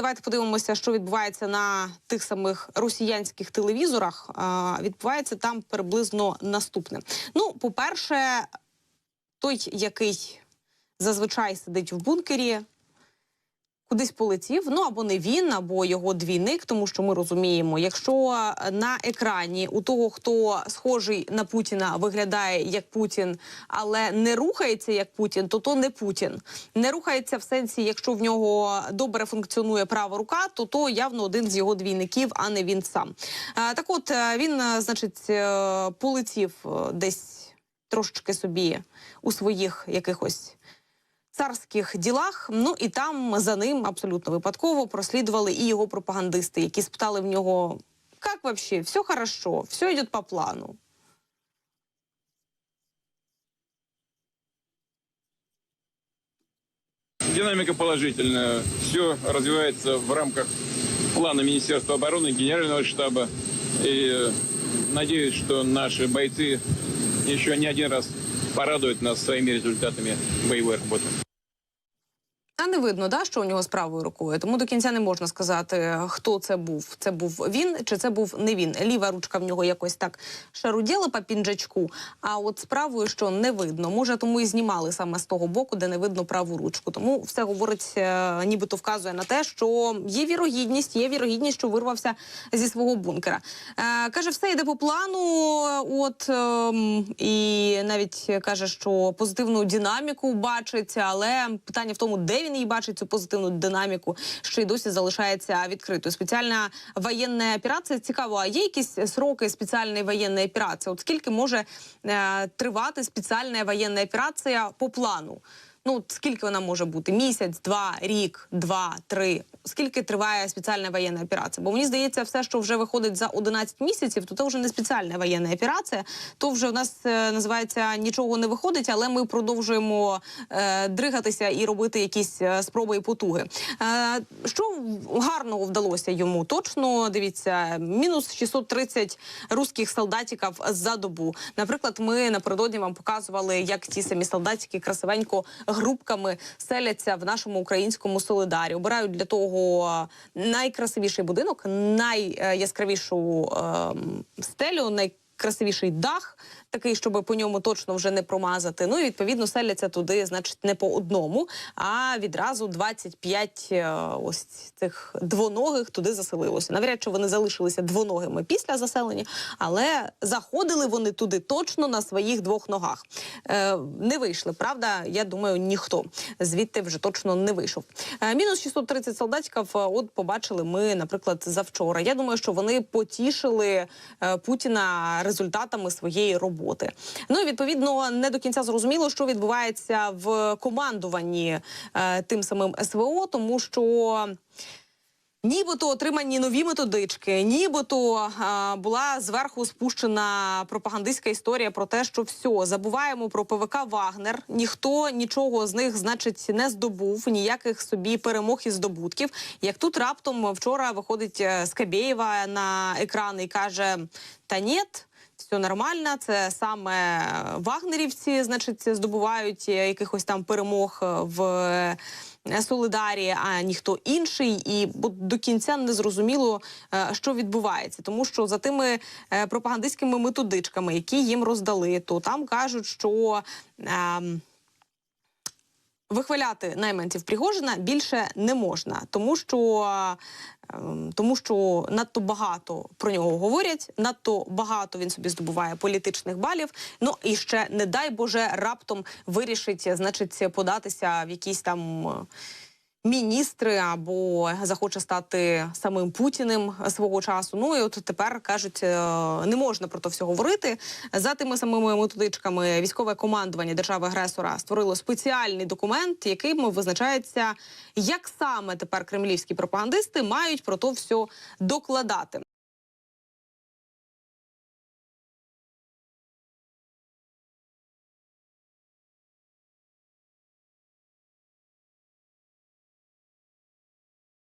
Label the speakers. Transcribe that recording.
Speaker 1: Давайте подивимося, що відбувається на тих самих росіянських телевізорах. Відбувається там приблизно наступне. Ну, по-перше, той, який зазвичай сидить в бункері, кудись полетів. Ну або не він, або його двійник, тому що ми розуміємо, якщо на екрані у того, хто схожий на Путіна, виглядає як Путін, але не рухається як Путін, то то не Путін. Не рухається в сенсі, якщо в нього добре функціонує права рука, то то явно один з його двійників, а не він сам. Так, от е, він, е, значить, е, полетів е, десь трошечки собі у своїх якихось царських ділах. Ну і там за ним абсолютно випадково прослідували і його пропагандисти, які спитали в нього: як вообще, все хорошо, все йде по плану.
Speaker 2: Динамика положительная. Все развивается в рамках плана Министерства обороны, Генерального штаба. И э, надеюсь, что наши бойцы еще не один раз порадуют нас своими результатами боевой работы.
Speaker 1: А не видно, да, що у нього з правою рукою. Тому до кінця не можна сказати, хто це був. Це був він чи це був не він. Ліва ручка в нього якось так шаруділа по пінджачку, а от з правою що не видно. Може, тому і знімали саме з того боку, де не видно праву ручку. Тому все говорить, е, нібито вказує на те, що є вірогідність, є вірогідність, що вирвався зі свого бункера. Е, каже, все йде по плану. От ем, і навіть каже, що позитивну динаміку бачить, але питання в тому, де він її бачить цю позитивну динаміку, що й досі залишається відкритою. Спеціальна воєнна операція цікаво. А є якісь сроки спеціальної воєнної операції? От скільки може е, тривати спеціальна воєнна операція по плану? Ну, скільки вона може бути? Місяць, два, рік, два, три. Скільки триває спеціальна воєнна операція? Бо мені здається, все, що вже виходить за 11 місяців, то це вже не спеціальна воєнна операція. То вже у нас е, називається нічого не виходить, але ми продовжуємо е, дригатися і робити якісь е, спроби і потуги. Е, що гарного вдалося йому? Точно дивіться, мінус 630 русських солдатиків за добу. Наприклад, ми напередодні вам показували, як ті самі солдатики красивенько групками селяться в нашому українському солидарі. Обирають для того найкрасивіший будинок, найяскравішу стелю. стелю, найкрасивіший дах. Такий, щоб по ньому точно вже не промазати. Ну і відповідно селяться туди, значить, не по одному, а відразу 25 е, ось цих двоногих туди заселилося. Навряд чи вони залишилися двоногими після заселення, але заходили вони туди точно на своїх двох ногах. Е, не вийшли, правда? Я думаю, ніхто звідти вже точно не вийшов. Е, мінус 630 солдатиків. е, От побачили ми, наприклад, завчора. Я думаю, що вони потішили е, Путіна результатами своєї роботи. Ну і відповідно не до кінця зрозуміло, що відбувається в командуванні е, тим самим СВО, тому що. Нібито отримані нові методички, нібито а, була зверху спущена пропагандистська історія про те, що все, забуваємо про ПВК Вагнер. Ніхто нічого з них, значить, не здобув, ніяких собі перемог і здобутків. Як тут раптом вчора виходить е, Скабєєва на екран і каже: Та нєт, все нормально, це саме вагнерівці, значить, здобувають е, якихось там перемог е, в е, Солидарі, а ніхто інший, і до кінця не зрозуміло, е, що відбувається, тому що за тими е, пропагандистськими методичками, які їм роздали, то там кажуть, що. ем, Вихваляти найманців Пригожина більше не можна, тому що, ем, тому що надто багато про нього говорять, надто багато він собі здобуває політичних балів. Ну і ще не дай Боже раптом вирішить, значить, податися в якісь там. Міністри або захоче стати самим Путіним свого часу. Ну і от тепер кажуть, е, не можна про то все говорити. За тими самими методичками військове командування держави-агресора створило спеціальний документ, яким визначається, як саме тепер кремлівські пропагандисти мають про то все докладати.